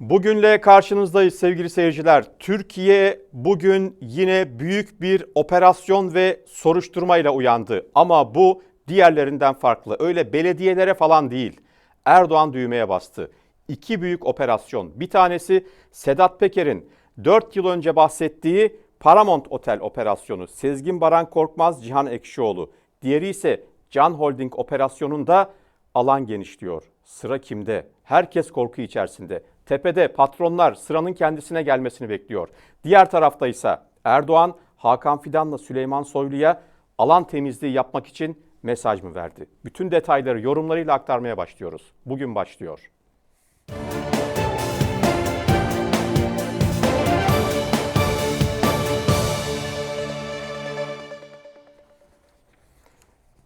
Bugünle karşınızdayız sevgili seyirciler. Türkiye bugün yine büyük bir operasyon ve soruşturmayla uyandı. Ama bu diğerlerinden farklı. Öyle belediyelere falan değil. Erdoğan düğmeye bastı. İki büyük operasyon. Bir tanesi Sedat Peker'in 4 yıl önce bahsettiği Paramount Otel operasyonu. Sezgin Baran Korkmaz, Cihan Ekşioğlu. Diğeri ise Can Holding operasyonunda alan genişliyor. Sıra kimde? Herkes korku içerisinde. Tepede patronlar sıranın kendisine gelmesini bekliyor. Diğer tarafta ise Erdoğan Hakan Fidan'la Süleyman Soylu'ya alan temizliği yapmak için mesaj mı verdi? Bütün detayları yorumlarıyla aktarmaya başlıyoruz. Bugün başlıyor.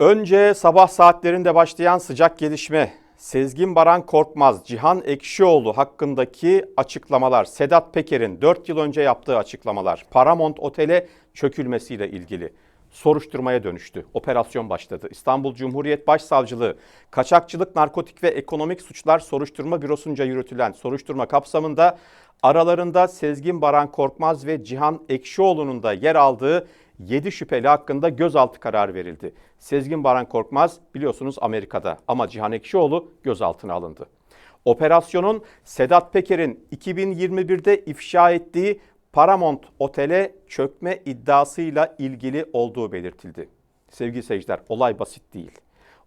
Önce sabah saatlerinde başlayan sıcak gelişme. Sezgin Baran Korkmaz, Cihan Ekşioğlu hakkındaki açıklamalar, Sedat Peker'in 4 yıl önce yaptığı açıklamalar, Paramount Otel'e çökülmesiyle ilgili soruşturmaya dönüştü. Operasyon başladı. İstanbul Cumhuriyet Başsavcılığı, Kaçakçılık, Narkotik ve Ekonomik Suçlar Soruşturma Bürosu'nca yürütülen soruşturma kapsamında aralarında Sezgin Baran Korkmaz ve Cihan Ekşioğlu'nun da yer aldığı 7 şüpheli hakkında gözaltı kararı verildi. Sezgin Baran Korkmaz biliyorsunuz Amerika'da ama Cihan Ekşioğlu gözaltına alındı. Operasyonun Sedat Peker'in 2021'de ifşa ettiği Paramount Otel'e çökme iddiasıyla ilgili olduğu belirtildi. Sevgili seyirciler olay basit değil.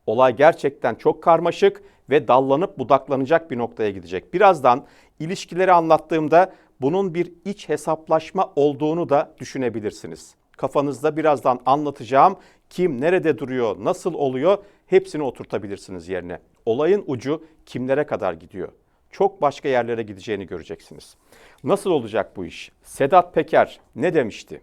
Olay gerçekten çok karmaşık ve dallanıp budaklanacak bir noktaya gidecek. Birazdan ilişkileri anlattığımda bunun bir iç hesaplaşma olduğunu da düşünebilirsiniz. Kafanızda birazdan anlatacağım kim nerede duruyor, nasıl oluyor hepsini oturtabilirsiniz yerine. Olayın ucu kimlere kadar gidiyor? Çok başka yerlere gideceğini göreceksiniz. Nasıl olacak bu iş? Sedat Peker ne demişti?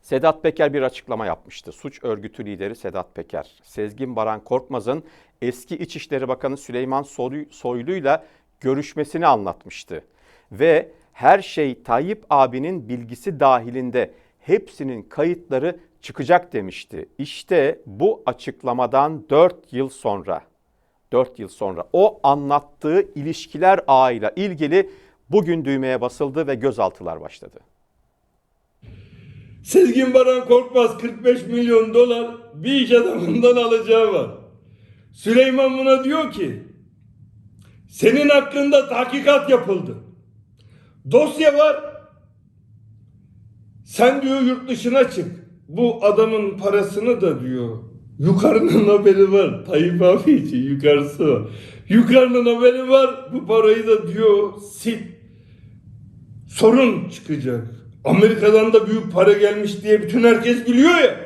Sedat Peker bir açıklama yapmıştı. Suç örgütü lideri Sedat Peker, Sezgin Baran Korkmaz'ın eski İçişleri Bakanı Süleyman Soylu'yla görüşmesini anlatmıştı. Ve her şey Tayyip abinin bilgisi dahilinde hepsinin kayıtları çıkacak demişti. İşte bu açıklamadan 4 yıl sonra 4 yıl sonra o anlattığı ilişkiler ağıyla ilgili bugün düğmeye basıldı ve gözaltılar başladı. Sezgin Baran Korkmaz 45 milyon dolar bir iş adamından alacağı var. Süleyman buna diyor ki senin hakkında tahkikat yapıldı. Dosya var. Sen diyor yurt dışına çık. Bu adamın parasını da diyor. Yukarının haberi var. Tayyip abi için yukarısı var. Yukarının haberi var. Bu parayı da diyor sil. Sorun çıkacak. Amerika'dan da büyük para gelmiş diye bütün herkes biliyor ya.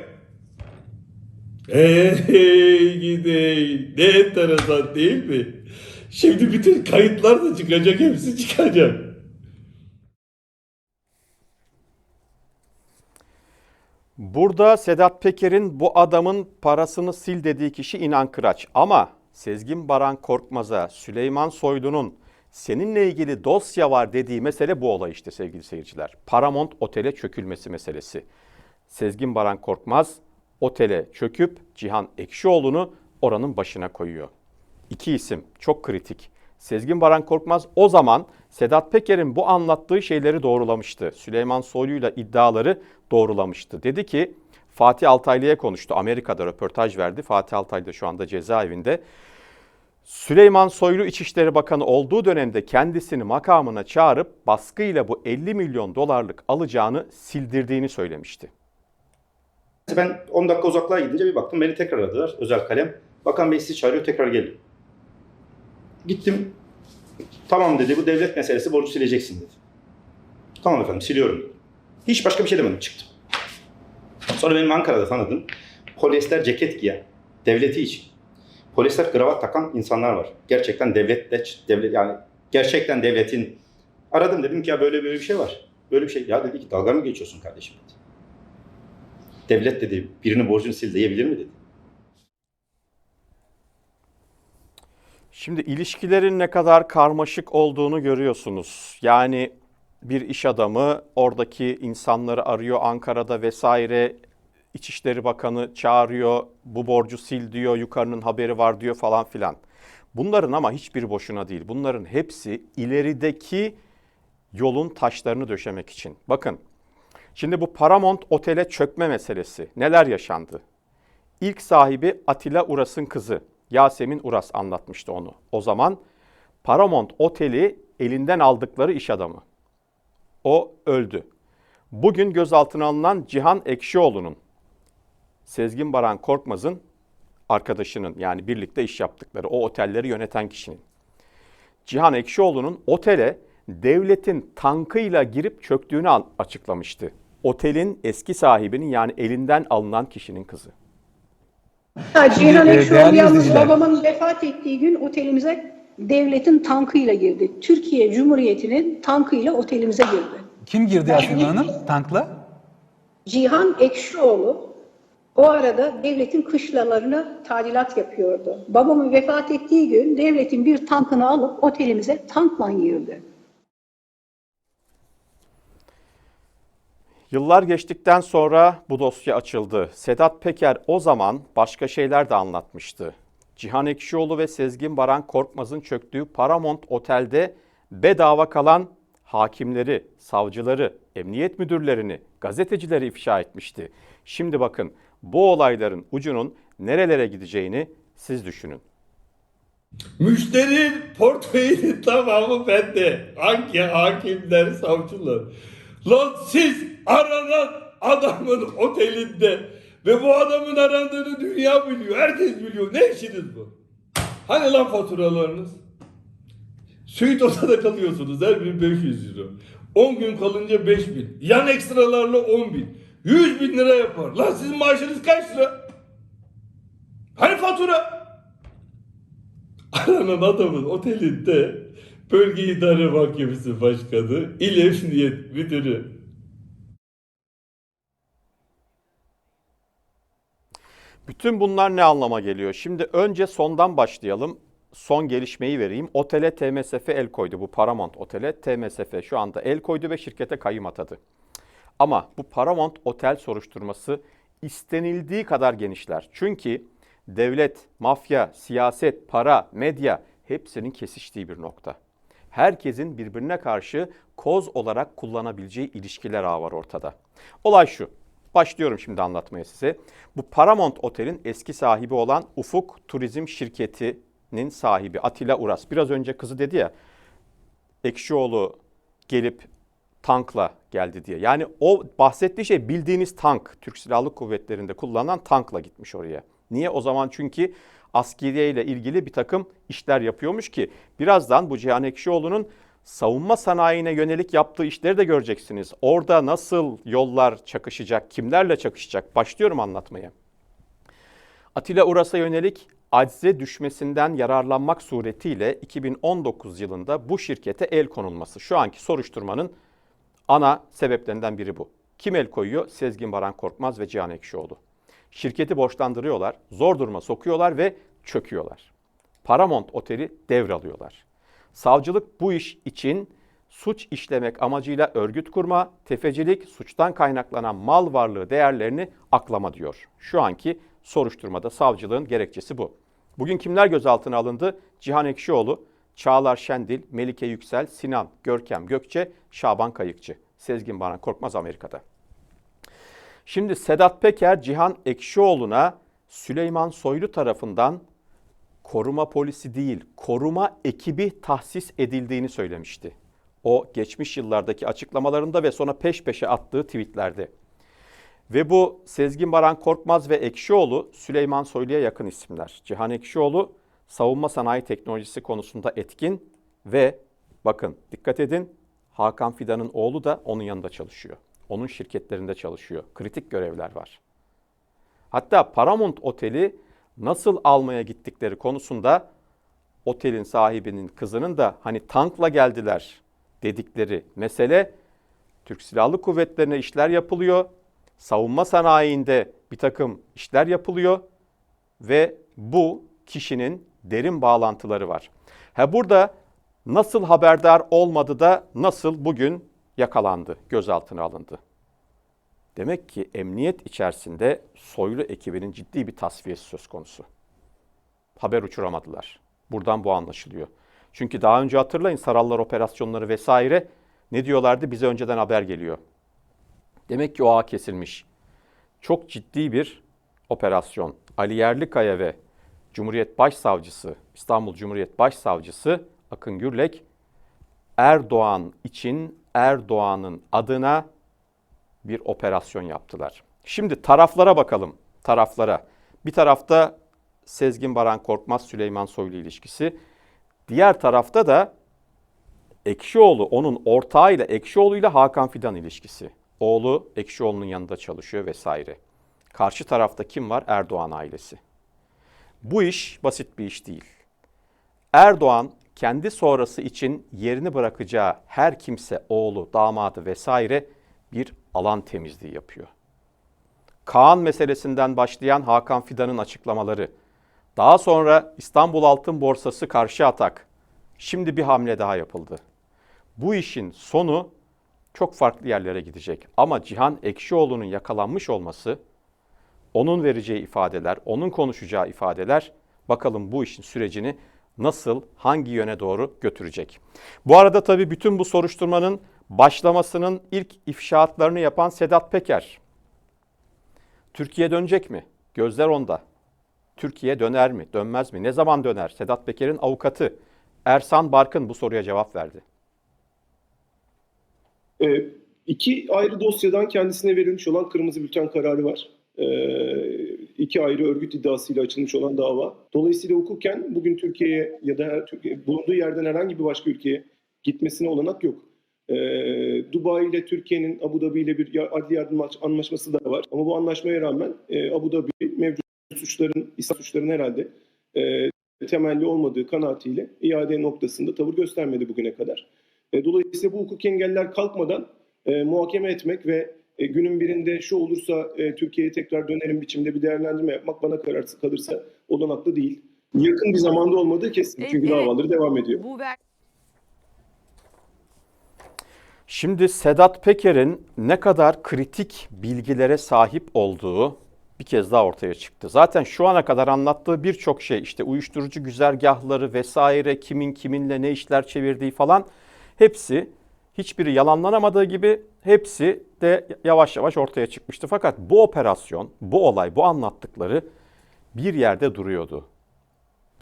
Hey gidey. Ne enteresan değil mi? Şimdi bütün kayıtlar da çıkacak. Hepsi çıkacak. Burada Sedat Peker'in bu adamın parasını sil dediği kişi İnan Kıraç. Ama Sezgin Baran Korkmaz'a, Süleyman Soylu'nun seninle ilgili dosya var dediği mesele bu olay işte sevgili seyirciler. Paramount Otel'e çökülmesi meselesi. Sezgin Baran Korkmaz otele çöküp Cihan Ekşioğlu'nu oranın başına koyuyor. İki isim çok kritik. Sezgin Baran Korkmaz o zaman Sedat Peker'in bu anlattığı şeyleri doğrulamıştı. Süleyman Soylu'yla iddiaları doğrulamıştı. Dedi ki Fatih Altaylı'ya konuştu. Amerika'da röportaj verdi. Fatih Altaylı da şu anda cezaevinde. Süleyman Soylu İçişleri Bakanı olduğu dönemde kendisini makamına çağırıp baskıyla bu 50 milyon dolarlık alacağını sildirdiğini söylemişti. Ben 10 dakika uzaklığa gidince bir baktım beni tekrar aradılar özel kalem. Bakan Bey sizi çağırıyor tekrar gelin. Gittim. Tamam dedi bu devlet meselesi borcu sileceksin dedi. Tamam efendim siliyorum dedi. Hiç başka bir şey demedim çıktım. Sonra benim Ankara'da tanıdığım polyester ceket giyen devleti için polyester kravat takan insanlar var. Gerçekten devletle devlet yani gerçekten devletin aradım dedim ki ya böyle böyle bir şey var. Böyle bir şey. Ya dedi ki dalga mı geçiyorsun kardeşim dedi. Devlet dedi birinin borcunu sil diyebilir mi dedi. Şimdi ilişkilerin ne kadar karmaşık olduğunu görüyorsunuz. Yani bir iş adamı oradaki insanları arıyor Ankara'da vesaire. İçişleri Bakanı çağırıyor, bu borcu sil diyor, yukarının haberi var diyor falan filan. Bunların ama hiçbir boşuna değil. Bunların hepsi ilerideki yolun taşlarını döşemek için. Bakın şimdi bu Paramount Otel'e çökme meselesi neler yaşandı? İlk sahibi Atilla Uras'ın kızı Yasemin Uras anlatmıştı onu. O zaman Paramount Otel'i elinden aldıkları iş adamı. O öldü. Bugün gözaltına alınan Cihan Ekşioğlu'nun Sezgin Baran Korkmaz'ın arkadaşının yani birlikte iş yaptıkları o otelleri yöneten kişinin. Cihan Ekşioğlu'nun otele devletin tankıyla girip çöktüğünü açıklamıştı. Otelin eski sahibinin yani elinden alınan kişinin kızı. Ha, Cihan Ekşioğlu yalnız babamın vefat ettiği gün otelimize devletin tankıyla girdi. Türkiye Cumhuriyeti'nin tankıyla otelimize girdi. Kim girdi Yasemin Hanım tankla? Cihan Ekşioğlu o arada devletin kışlalarına tadilat yapıyordu. Babamın vefat ettiği gün devletin bir tankını alıp otelimize tankla girdi. Yıllar geçtikten sonra bu dosya açıldı. Sedat Peker o zaman başka şeyler de anlatmıştı. Cihan Ekşioğlu ve Sezgin Baran Korkmaz'ın çöktüğü Paramount Otel'de bedava kalan hakimleri, savcıları, emniyet müdürlerini, gazetecileri ifşa etmişti. Şimdi bakın bu olayların ucunun nerelere gideceğini siz düşünün. Müşteri portföyünün tamamı bende. Hangi hakimler, savcılar. Lan siz aranan adamın otelinde ve bu adamın arandığını dünya biliyor. Herkes biliyor. Ne işiniz bu? Hani lan faturalarınız? Suite odada kalıyorsunuz. Her bir 500 euro. 10 gün kalınca 5000. Yan ekstralarla 10 bin. 100 bin lira yapar. Lan sizin maaşınız kaç lira? Hani fatura? Aranan adamın otelinde Bölge İdare Mahkemesi Başkanı, İl Emniyet Müdürü. Bütün bunlar ne anlama geliyor? Şimdi önce sondan başlayalım. Son gelişmeyi vereyim. Otele TMSF el koydu. Bu Paramount Otele TMSF şu anda el koydu ve şirkete kayyum atadı. Ama bu Paramount Otel soruşturması istenildiği kadar genişler. Çünkü devlet, mafya, siyaset, para, medya hepsinin kesiştiği bir nokta. Herkesin birbirine karşı koz olarak kullanabileceği ilişkiler ağı var ortada. Olay şu. Başlıyorum şimdi anlatmaya size. Bu Paramount Otel'in eski sahibi olan Ufuk Turizm Şirketi'nin sahibi Atilla Uras. Biraz önce kızı dedi ya Ekşioğlu gelip tankla geldi diye. Yani o bahsettiği şey bildiğiniz tank. Türk Silahlı Kuvvetleri'nde kullanılan tankla gitmiş oraya. Niye? O zaman çünkü askeriye ile ilgili bir takım işler yapıyormuş ki birazdan bu Cihan Ekşioğlu'nun savunma sanayine yönelik yaptığı işleri de göreceksiniz. Orada nasıl yollar çakışacak, kimlerle çakışacak başlıyorum anlatmaya. Atilla Uras'a yönelik acize düşmesinden yararlanmak suretiyle 2019 yılında bu şirkete el konulması. Şu anki soruşturmanın ana sebeplerinden biri bu. Kim el koyuyor? Sezgin Baran Korkmaz ve Cihan Ekşioğlu. Şirketi borçlandırıyorlar, zor duruma sokuyorlar ve çöküyorlar. Paramount Oteli devralıyorlar. Savcılık bu iş için suç işlemek amacıyla örgüt kurma, tefecilik, suçtan kaynaklanan mal varlığı değerlerini aklama diyor. Şu anki soruşturmada savcılığın gerekçesi bu. Bugün kimler gözaltına alındı? Cihan Ekşioğlu, Çağlar Şendil, Melike Yüksel, Sinan, Görkem Gökçe, Şaban Kayıkçı. Sezgin Baran Korkmaz Amerika'da. Şimdi Sedat Peker Cihan Ekşioğlu'na Süleyman Soylu tarafından koruma polisi değil, koruma ekibi tahsis edildiğini söylemişti. O geçmiş yıllardaki açıklamalarında ve sonra peş peşe attığı tweetlerde. Ve bu Sezgin Baran Korkmaz ve Ekşioğlu Süleyman Soylu'ya yakın isimler. Cihan Ekşioğlu savunma sanayi teknolojisi konusunda etkin ve bakın dikkat edin Hakan Fidan'ın oğlu da onun yanında çalışıyor. Onun şirketlerinde çalışıyor. Kritik görevler var. Hatta Paramount Oteli nasıl almaya gittikleri konusunda otelin sahibinin kızının da hani tankla geldiler dedikleri mesele Türk Silahlı Kuvvetleri'ne işler yapılıyor. Savunma sanayinde bir takım işler yapılıyor ve bu kişinin derin bağlantıları var. Ha burada nasıl haberdar olmadı da nasıl bugün yakalandı, gözaltına alındı? Demek ki emniyet içerisinde soylu ekibinin ciddi bir tasfiyesi söz konusu. Haber uçuramadılar. Buradan bu anlaşılıyor. Çünkü daha önce hatırlayın Sarallar operasyonları vesaire ne diyorlardı? Bize önceden haber geliyor. Demek ki o ağ kesilmiş. Çok ciddi bir operasyon. Ali Yerlikaya ve Cumhuriyet Başsavcısı, İstanbul Cumhuriyet Başsavcısı Akın Gürlek Erdoğan için Erdoğan'ın adına bir operasyon yaptılar. Şimdi taraflara bakalım. Taraflara. Bir tarafta Sezgin Baran Korkmaz Süleyman Soylu ilişkisi. Diğer tarafta da Ekşioğlu onun ortağıyla Ekşioğlu'yla Hakan Fidan ilişkisi. Oğlu Ekşioğlu'nun yanında çalışıyor vesaire. Karşı tarafta kim var? Erdoğan ailesi. Bu iş basit bir iş değil. Erdoğan kendi sonrası için yerini bırakacağı her kimse, oğlu, damadı vesaire bir alan temizliği yapıyor. Kaan meselesinden başlayan Hakan Fidan'ın açıklamaları, daha sonra İstanbul Altın Borsası karşı atak, şimdi bir hamle daha yapıldı. Bu işin sonu çok farklı yerlere gidecek. Ama Cihan Ekşioğlu'nun yakalanmış olması, onun vereceği ifadeler, onun konuşacağı ifadeler bakalım bu işin sürecini nasıl, hangi yöne doğru götürecek. Bu arada tabii bütün bu soruşturmanın başlamasının ilk ifşaatlarını yapan Sedat Peker. Türkiye dönecek mi? Gözler onda. Türkiye döner mi, dönmez mi? Ne zaman döner? Sedat Peker'in avukatı Ersan Barkın bu soruya cevap verdi. Ee, iki ayrı dosyadan kendisine verilmiş olan kırmızı bülten kararı var. Ee, iki ayrı örgüt iddiasıyla açılmış olan dava. Dolayısıyla hukuken bugün Türkiye'ye ya da Türkiye, bulunduğu yerden herhangi bir başka ülkeye gitmesine olanak yok. Ee, Dubai ile Türkiye'nin Abu Dhabi ile bir adli yardım anlaşması da var. Ama bu anlaşmaya rağmen e, Abu Dhabi mevcut suçların, İslam suçların herhalde e, temelli olmadığı kanaatiyle iade noktasında tavır göstermedi bugüne kadar. E, Dolayısıyla bu hukuk engeller kalkmadan e, muhakeme etmek ve e, günün birinde şu olursa e, Türkiye'ye tekrar dönerim biçimde bir değerlendirme yapmak bana kararsız kalırsa olanaklı değil. Yakın bir zamanda olmadığı kesin. E, Çünkü evet. davaları devam ediyor. Bu ver Şimdi Sedat Peker'in ne kadar kritik bilgilere sahip olduğu bir kez daha ortaya çıktı. Zaten şu ana kadar anlattığı birçok şey işte uyuşturucu güzergahları vesaire kimin kiminle ne işler çevirdiği falan hepsi hiçbiri yalanlanamadığı gibi hepsi de yavaş yavaş ortaya çıkmıştı. Fakat bu operasyon, bu olay, bu anlattıkları bir yerde duruyordu.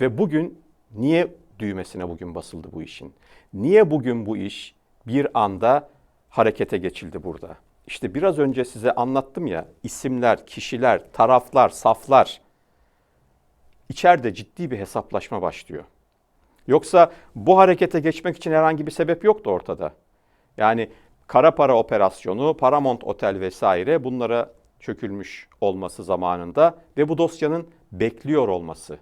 Ve bugün niye düğmesine bugün basıldı bu işin? Niye bugün bu iş bir anda harekete geçildi burada? İşte biraz önce size anlattım ya isimler, kişiler, taraflar, saflar içeride ciddi bir hesaplaşma başlıyor. Yoksa bu harekete geçmek için herhangi bir sebep yoktu ortada. Yani kara para operasyonu, Paramount Otel vesaire bunlara çökülmüş olması zamanında ve bu dosyanın bekliyor olması.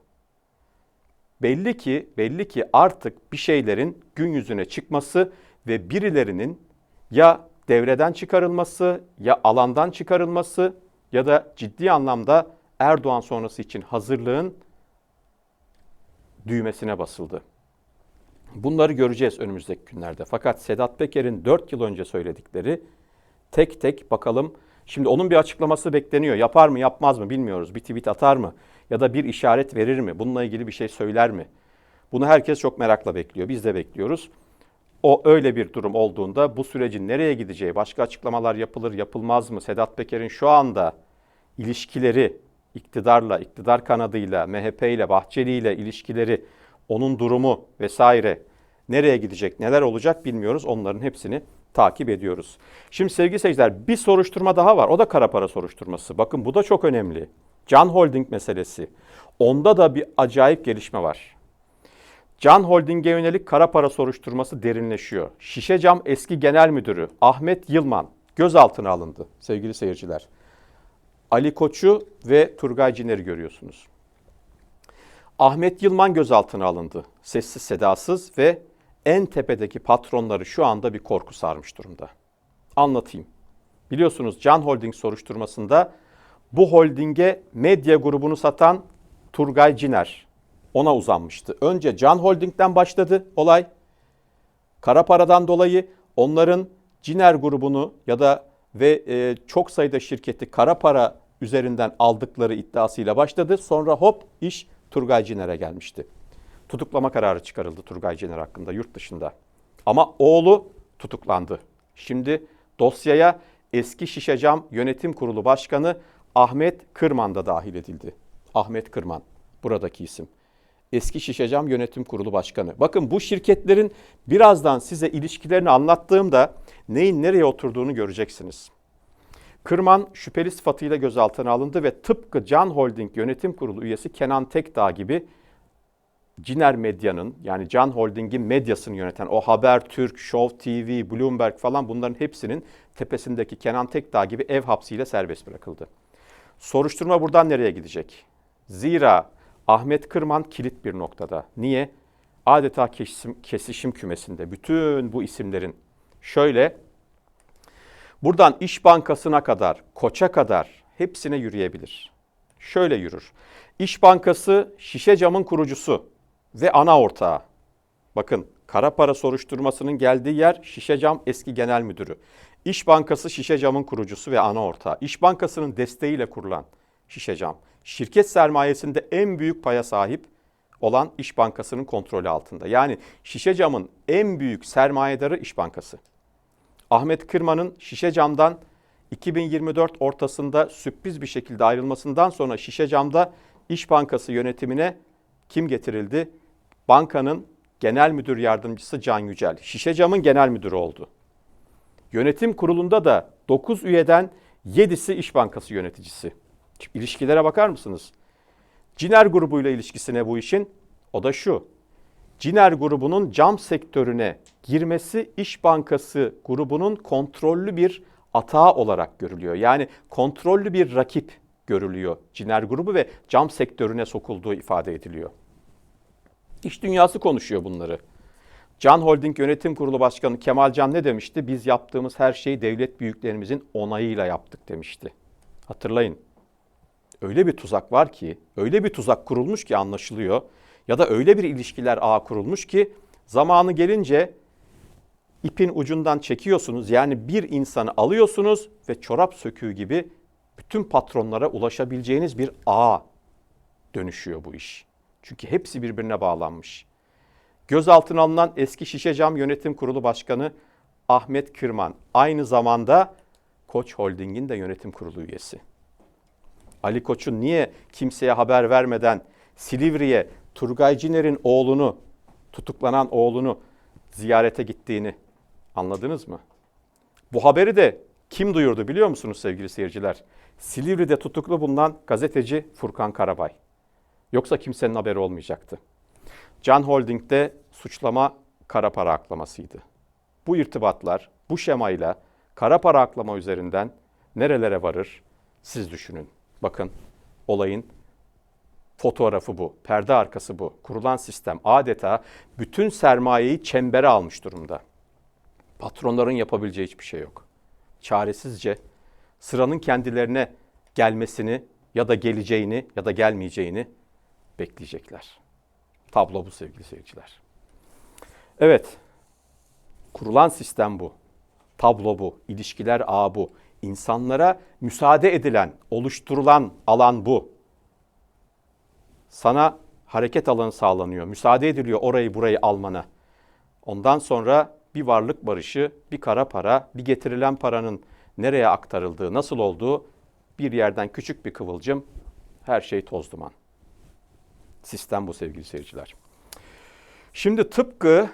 Belli ki belli ki artık bir şeylerin gün yüzüne çıkması ve birilerinin ya devreden çıkarılması ya alandan çıkarılması ya da ciddi anlamda Erdoğan sonrası için hazırlığın düğmesine basıldı. Bunları göreceğiz önümüzdeki günlerde. Fakat Sedat Peker'in 4 yıl önce söyledikleri tek tek bakalım. Şimdi onun bir açıklaması bekleniyor. Yapar mı yapmaz mı bilmiyoruz. Bir tweet atar mı? Ya da bir işaret verir mi? Bununla ilgili bir şey söyler mi? Bunu herkes çok merakla bekliyor. Biz de bekliyoruz. O öyle bir durum olduğunda bu sürecin nereye gideceği, başka açıklamalar yapılır yapılmaz mı? Sedat Peker'in şu anda ilişkileri iktidarla, iktidar kanadıyla, MHP ile, Bahçeli ile ilişkileri, onun durumu vesaire nereye gidecek, neler olacak bilmiyoruz. Onların hepsini takip ediyoruz. Şimdi sevgili seyirciler bir soruşturma daha var. O da kara para soruşturması. Bakın bu da çok önemli. Can Holding meselesi. Onda da bir acayip gelişme var. Can Holding'e yönelik kara para soruşturması derinleşiyor. Şişecam eski genel müdürü Ahmet Yılman gözaltına alındı sevgili seyirciler. Ali Koç'u ve Turgay Ciner'i görüyorsunuz. Ahmet Yılman gözaltına alındı. Sessiz sedasız ve en tepedeki patronları şu anda bir korku sarmış durumda. Anlatayım. Biliyorsunuz Can Holding soruşturmasında bu holdinge medya grubunu satan Turgay Ciner ona uzanmıştı. Önce Can Holding'den başladı olay. Kara paradan dolayı onların Ciner grubunu ya da ve e, çok sayıda şirketi kara para üzerinden aldıkları iddiasıyla başladı. Sonra hop iş Turgay Ciner'e gelmişti. tutuklama kararı çıkarıldı Turgay Cener hakkında yurt dışında. Ama oğlu tutuklandı. Şimdi dosyaya eski Şişecam Yönetim Kurulu Başkanı Ahmet Kırman da dahil edildi. Ahmet Kırman buradaki isim. Eski Şişecam Yönetim Kurulu Başkanı. Bakın bu şirketlerin birazdan size ilişkilerini anlattığımda neyin nereye oturduğunu göreceksiniz. Kırman şüpheli sıfatıyla gözaltına alındı ve tıpkı Can Holding Yönetim Kurulu üyesi Kenan Tekdağ gibi Ciner Medya'nın yani Can Holding'in medyasını yöneten o Habertürk, Show TV, Bloomberg falan bunların hepsinin tepesindeki Kenan Tekdağ gibi ev hapsiyle serbest bırakıldı. Soruşturma buradan nereye gidecek? Zira Ahmet Kırman kilit bir noktada. Niye? Adeta kesişim, kesişim kümesinde bütün bu isimlerin şöyle buradan İş Bankası'na kadar, Koç'a kadar hepsine yürüyebilir. Şöyle yürür. İş Bankası şişe camın kurucusu ve ana ortağı. Bakın kara para soruşturmasının geldiği yer şişe cam eski genel müdürü. İş Bankası şişe camın kurucusu ve ana ortağı. İş Bankası'nın desteğiyle kurulan şişe cam. Şirket sermayesinde en büyük paya sahip olan İş Bankası'nın kontrolü altında. Yani şişe camın en büyük sermayedarı İş Bankası. Ahmet Kırman'ın şişe camdan 2024 ortasında sürpriz bir şekilde ayrılmasından sonra şişe camda İş Bankası yönetimine kim getirildi? Bankanın genel müdür yardımcısı Can Yücel. Şişe camın genel müdürü oldu. Yönetim kurulunda da 9 üyeden 7'si İş Bankası yöneticisi. Şimdi ilişkilere bakar mısınız? Ciner grubuyla ilişkisine bu işin o da şu. Ciner grubunun cam sektörüne girmesi İş Bankası grubunun kontrollü bir atağı olarak görülüyor. Yani kontrollü bir rakip görülüyor Ciner grubu ve cam sektörüne sokulduğu ifade ediliyor. İş dünyası konuşuyor bunları. Can Holding Yönetim Kurulu Başkanı Kemal Can ne demişti? Biz yaptığımız her şeyi devlet büyüklerimizin onayıyla yaptık demişti. Hatırlayın. Öyle bir tuzak var ki, öyle bir tuzak kurulmuş ki anlaşılıyor. Ya da öyle bir ilişkiler ağı kurulmuş ki zamanı gelince ipin ucundan çekiyorsunuz. Yani bir insanı alıyorsunuz ve çorap söküğü gibi bütün patronlara ulaşabileceğiniz bir ağa dönüşüyor bu iş. Çünkü hepsi birbirine bağlanmış. Gözaltına alınan eski Şişecam Yönetim Kurulu Başkanı Ahmet Kırman aynı zamanda Koç Holding'in de yönetim kurulu üyesi. Ali Koç'un niye kimseye haber vermeden Silivri'ye Turgay Ciner'in oğlunu, tutuklanan oğlunu ziyarete gittiğini anladınız mı? Bu haberi de kim duyurdu biliyor musunuz sevgili seyirciler? Silivri'de tutuklu bulunan gazeteci Furkan Karabay. Yoksa kimsenin haberi olmayacaktı. Can Holding'de suçlama kara para aklamasıydı. Bu irtibatlar, bu şemayla kara para aklama üzerinden nerelere varır siz düşünün. Bakın olayın fotoğrafı bu, perde arkası bu. Kurulan sistem adeta bütün sermayeyi çembere almış durumda. Patronların yapabileceği hiçbir şey yok. Çaresizce sıranın kendilerine gelmesini ya da geleceğini ya da gelmeyeceğini bekleyecekler. Tablo bu sevgili seyirciler. Evet, kurulan sistem bu. Tablo bu, ilişkiler ağı bu. İnsanlara müsaade edilen, oluşturulan alan bu. Sana hareket alanı sağlanıyor, müsaade ediliyor orayı burayı almana. Ondan sonra bir varlık barışı, bir kara para, bir getirilen paranın nereye aktarıldığı, nasıl olduğu bir yerden küçük bir kıvılcım, her şey toz duman. Sistem bu sevgili seyirciler. Şimdi tıpkı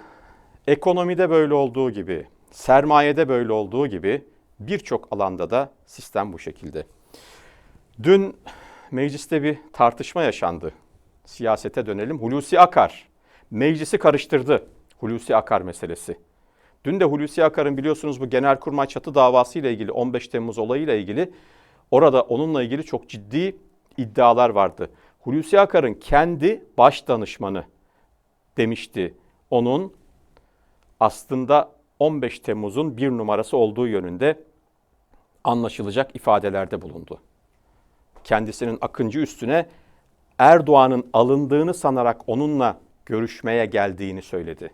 ekonomide böyle olduğu gibi, sermayede böyle olduğu gibi birçok alanda da sistem bu şekilde. Dün mecliste bir tartışma yaşandı. Siyasete dönelim. Hulusi Akar meclisi karıştırdı. Hulusi Akar meselesi. Dün de Hulusi Akar'ın biliyorsunuz bu Genelkurmay çatı davası ile ilgili 15 Temmuz olayıyla ilgili orada onunla ilgili çok ciddi iddialar vardı. Hulusi Akar'ın kendi baş danışmanı demişti. Onun aslında 15 Temmuz'un bir numarası olduğu yönünde anlaşılacak ifadelerde bulundu. Kendisinin Akıncı üstüne Erdoğan'ın alındığını sanarak onunla görüşmeye geldiğini söyledi.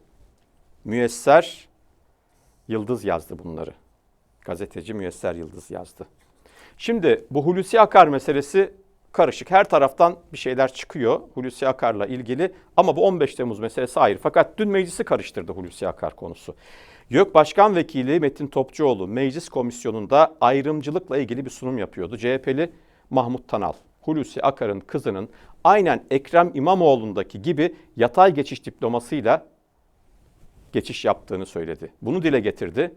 Müyesser Yıldız yazdı bunları. Gazeteci Müyesser Yıldız yazdı. Şimdi bu Hulusi Akar meselesi karışık. Her taraftan bir şeyler çıkıyor Hulusi Akar'la ilgili ama bu 15 Temmuz meselesi ayrı. Fakat dün meclisi karıştırdı Hulusi Akar konusu. YÖK Başkan Vekili Metin Topçuoğlu meclis komisyonunda ayrımcılıkla ilgili bir sunum yapıyordu. CHP'li Mahmut Tanal, Hulusi Akar'ın kızının aynen Ekrem İmamoğlu'ndaki gibi yatay geçiş diplomasıyla geçiş yaptığını söyledi. Bunu dile getirdi.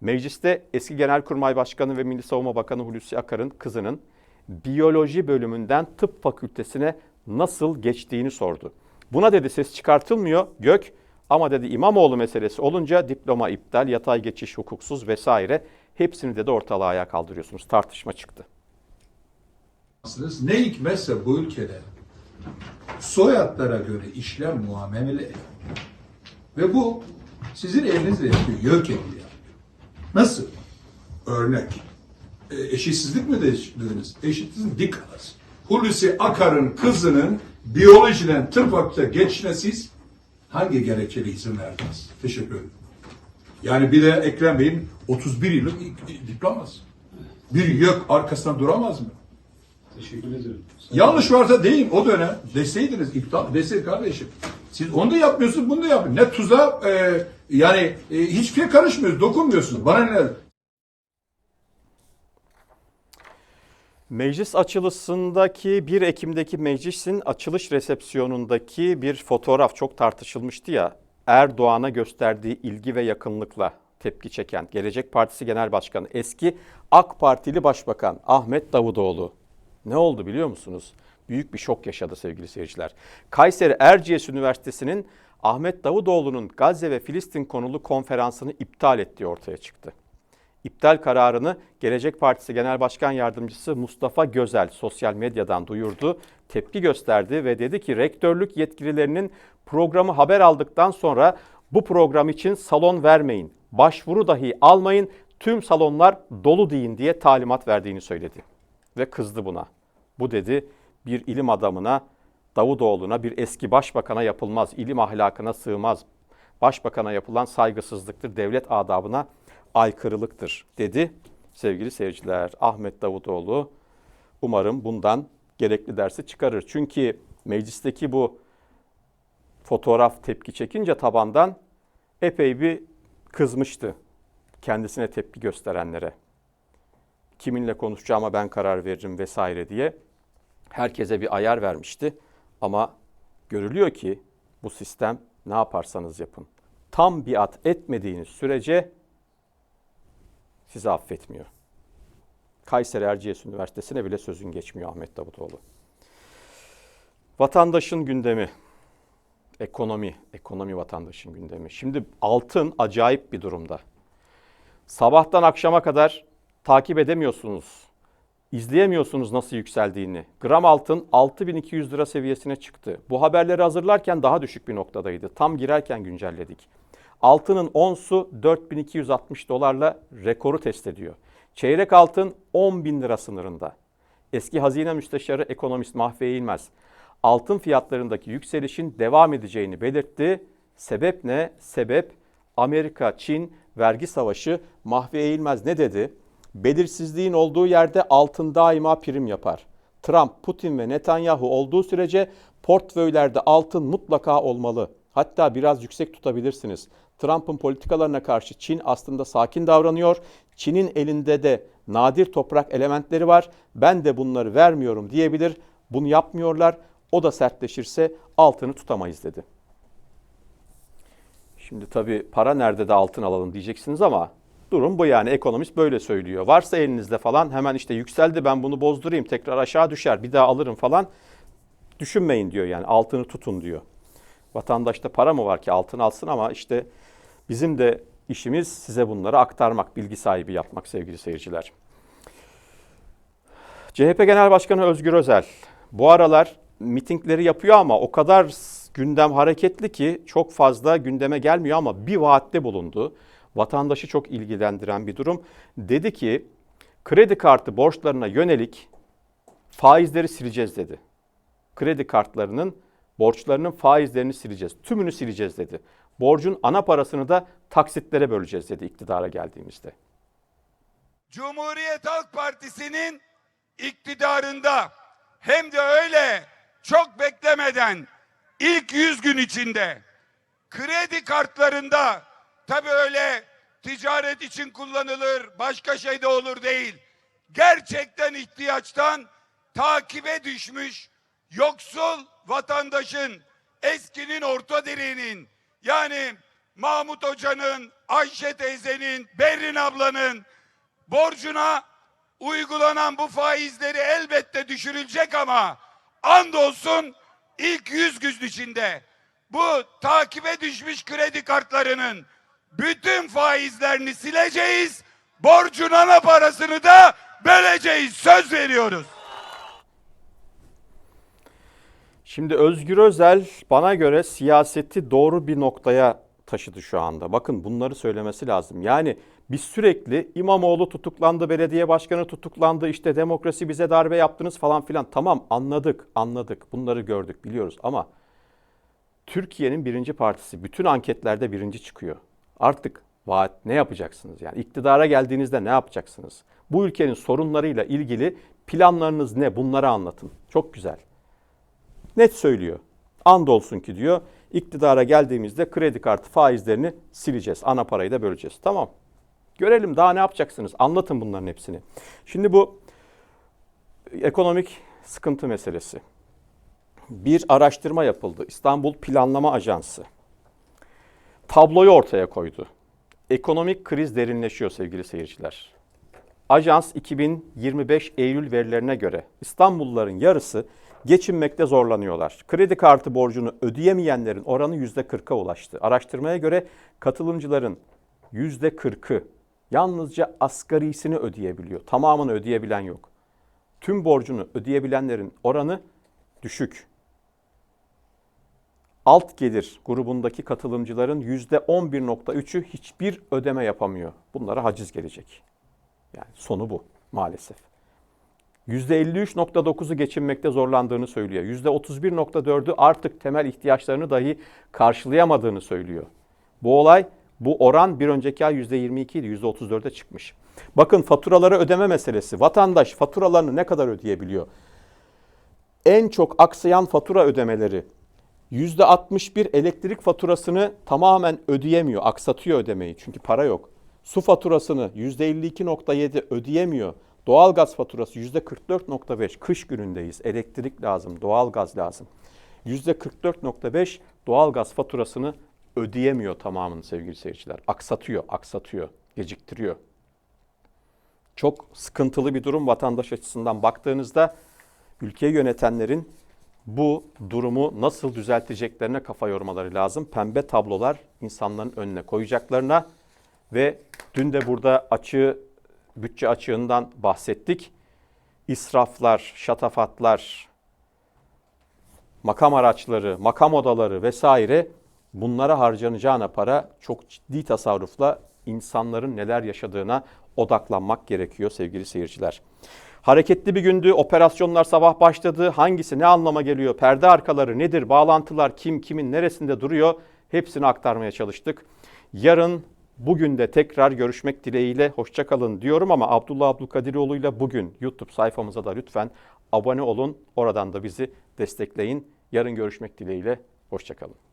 Mecliste eski Genelkurmay Başkanı ve Milli Savunma Bakanı Hulusi Akar'ın kızının biyoloji bölümünden tıp fakültesine nasıl geçtiğini sordu. Buna dedi ses çıkartılmıyor Gök ama dedi İmamoğlu meselesi olunca diploma iptal, yatay geçiş hukuksuz vesaire hepsini de ortalığa ayağa kaldırıyorsunuz. Tartışma çıktı. Yapamazsınız. Ne hikmetse bu ülkede soyadlara göre işlem muamele ediyor. Ve bu sizin elinizle yapıyor, yok ediyor. Nasıl? Örnek. E, eşitsizlik mi de- dediniz? Eşitsizlik dik arası. Hulusi Akar'ın kızının biyolojiden tıp fakülte geçişine siz hangi gerekçeli izin verdiniz? Teşekkür ederim. Yani bir de Ekrem Bey'in 31 yıllık diploması. Bir yok arkasından duramaz mı? Yanlış varsa deyin o dönem deseydiniz iptal deseydiniz kardeşim. Siz onu da yapmıyorsunuz bunu da yapmıyorsunuz. Ne tuza e, yani e, hiçbir şey karışmıyorsunuz dokunmuyorsunuz. Bana ne? Meclis açılışındaki 1 Ekim'deki meclisin açılış resepsiyonundaki bir fotoğraf çok tartışılmıştı ya. Erdoğan'a gösterdiği ilgi ve yakınlıkla tepki çeken Gelecek Partisi Genel Başkanı eski AK Partili Başbakan Ahmet Davutoğlu. Ne oldu biliyor musunuz? Büyük bir şok yaşadı sevgili seyirciler. Kayseri Erciyes Üniversitesi'nin Ahmet Davutoğlu'nun Gazze ve Filistin konulu konferansını iptal ettiği ortaya çıktı. İptal kararını Gelecek Partisi Genel Başkan Yardımcısı Mustafa Gözel sosyal medyadan duyurdu. Tepki gösterdi ve dedi ki rektörlük yetkililerinin programı haber aldıktan sonra bu program için salon vermeyin. Başvuru dahi almayın. Tüm salonlar dolu deyin diye talimat verdiğini söyledi. Ve kızdı buna. Bu dedi bir ilim adamına, Davutoğlu'na, bir eski başbakana yapılmaz. ilim ahlakına sığmaz. Başbakana yapılan saygısızlıktır, devlet adabına aykırılıktır dedi sevgili seyirciler. Ahmet Davutoğlu umarım bundan gerekli dersi çıkarır. Çünkü meclisteki bu fotoğraf tepki çekince tabandan epey bir kızmıştı kendisine tepki gösterenlere. Kiminle konuşacağıma ben karar veririm vesaire diye herkese bir ayar vermişti. Ama görülüyor ki bu sistem ne yaparsanız yapın. Tam biat etmediğiniz sürece sizi affetmiyor. Kayseri Erciyes Üniversitesi'ne bile sözün geçmiyor Ahmet Davutoğlu. Vatandaşın gündemi, ekonomi, ekonomi vatandaşın gündemi. Şimdi altın acayip bir durumda. Sabahtan akşama kadar takip edemiyorsunuz. İzleyemiyorsunuz nasıl yükseldiğini. Gram altın 6200 lira seviyesine çıktı. Bu haberleri hazırlarken daha düşük bir noktadaydı. Tam girerken güncelledik. Altının onsu 4260 dolarla rekoru test ediyor. Çeyrek altın 10 bin lira sınırında. Eski hazine müsteşarı ekonomist Mahfi Eğilmez altın fiyatlarındaki yükselişin devam edeceğini belirtti. Sebep ne? Sebep Amerika-Çin vergi savaşı. Mahfi Eğilmez ne dedi? Belirsizliğin olduğu yerde altın daima prim yapar. Trump, Putin ve Netanyahu olduğu sürece portföylerde altın mutlaka olmalı. Hatta biraz yüksek tutabilirsiniz. Trump'ın politikalarına karşı Çin aslında sakin davranıyor. Çin'in elinde de nadir toprak elementleri var. Ben de bunları vermiyorum diyebilir. Bunu yapmıyorlar. O da sertleşirse altını tutamayız dedi. Şimdi tabii para nerede de altın alalım diyeceksiniz ama durum bu yani ekonomist böyle söylüyor. Varsa elinizde falan hemen işte yükseldi ben bunu bozdurayım tekrar aşağı düşer bir daha alırım falan düşünmeyin diyor yani altını tutun diyor. Vatandaşta para mı var ki altın alsın ama işte bizim de işimiz size bunları aktarmak, bilgi sahibi yapmak sevgili seyirciler. CHP Genel Başkanı Özgür Özel bu aralar mitingleri yapıyor ama o kadar gündem hareketli ki çok fazla gündeme gelmiyor ama bir vaatte bulundu. Vatandaşı çok ilgilendiren bir durum. Dedi ki kredi kartı borçlarına yönelik faizleri sileceğiz dedi. Kredi kartlarının borçlarının faizlerini sileceğiz. Tümünü sileceğiz dedi. Borcun ana parasını da taksitlere böleceğiz dedi iktidara geldiğimizde. Cumhuriyet Halk Partisi'nin iktidarında hem de öyle çok beklemeden ilk 100 gün içinde kredi kartlarında tabii öyle ticaret için kullanılır, başka şey de olur değil. Gerçekten ihtiyaçtan takibe düşmüş yoksul vatandaşın, eskinin orta direğinin yani Mahmut Hoca'nın, Ayşe teyzenin, Berrin ablanın borcuna uygulanan bu faizleri elbette düşürülecek ama andolsun ilk 100 gün içinde bu takibe düşmüş kredi kartlarının bütün faizlerini sileceğiz. Borcun ana parasını da böleceğiz. Söz veriyoruz. Şimdi Özgür Özel bana göre siyaseti doğru bir noktaya taşıdı şu anda. Bakın bunları söylemesi lazım. Yani biz sürekli İmamoğlu tutuklandı, belediye başkanı tutuklandı, işte demokrasi bize darbe yaptınız falan filan. Tamam anladık, anladık. Bunları gördük, biliyoruz ama Türkiye'nin birinci partisi bütün anketlerde birinci çıkıyor. Artık vaat ne yapacaksınız? Yani iktidara geldiğinizde ne yapacaksınız? Bu ülkenin sorunlarıyla ilgili planlarınız ne? Bunları anlatın. Çok güzel net söylüyor. Andolsun ki diyor iktidara geldiğimizde kredi kartı faizlerini sileceğiz. Ana parayı da böleceğiz. Tamam. Görelim daha ne yapacaksınız? Anlatın bunların hepsini. Şimdi bu ekonomik sıkıntı meselesi. Bir araştırma yapıldı. İstanbul Planlama Ajansı. Tabloyu ortaya koydu. Ekonomik kriz derinleşiyor sevgili seyirciler. Ajans 2025 Eylül verilerine göre İstanbulluların yarısı geçinmekte zorlanıyorlar. Kredi kartı borcunu ödeyemeyenlerin oranı %40'a ulaştı. Araştırmaya göre katılımcıların %40'ı yalnızca asgarisini ödeyebiliyor. Tamamını ödeyebilen yok. Tüm borcunu ödeyebilenlerin oranı düşük. Alt gelir grubundaki katılımcıların %11.3'ü hiçbir ödeme yapamıyor. Bunlara haciz gelecek. Yani sonu bu maalesef. %53.9'u geçinmekte zorlandığını söylüyor. %31.4'ü artık temel ihtiyaçlarını dahi karşılayamadığını söylüyor. Bu olay, bu oran bir önceki ay %22 idi, %34'e çıkmış. Bakın faturaları ödeme meselesi. Vatandaş faturalarını ne kadar ödeyebiliyor? En çok aksayan fatura ödemeleri. %61 elektrik faturasını tamamen ödeyemiyor, aksatıyor ödemeyi çünkü para yok. Su faturasını %52.7 ödeyemiyor. Doğalgaz faturası %44.5. Kış günündeyiz. Elektrik lazım, doğalgaz lazım. %44.5 doğalgaz faturasını ödeyemiyor tamamını sevgili seyirciler. Aksatıyor, aksatıyor, geciktiriyor. Çok sıkıntılı bir durum vatandaş açısından baktığınızda ülkeyi yönetenlerin bu durumu nasıl düzelteceklerine kafa yormaları lazım. Pembe tablolar insanların önüne koyacaklarına ve dün de burada açığı bütçe açığından bahsettik. İsraflar, şatafatlar, makam araçları, makam odaları vesaire bunlara harcanacağına para çok ciddi tasarrufla insanların neler yaşadığına odaklanmak gerekiyor sevgili seyirciler. Hareketli bir gündü. Operasyonlar sabah başladı. Hangisi ne anlama geliyor? Perde arkaları nedir? Bağlantılar kim kimin neresinde duruyor? Hepsini aktarmaya çalıştık. Yarın bugün de tekrar görüşmek dileğiyle hoşçakalın diyorum ama Abdullah Abdülkadiroğlu ile bugün YouTube sayfamıza da lütfen abone olun. Oradan da bizi destekleyin. Yarın görüşmek dileğiyle hoşçakalın.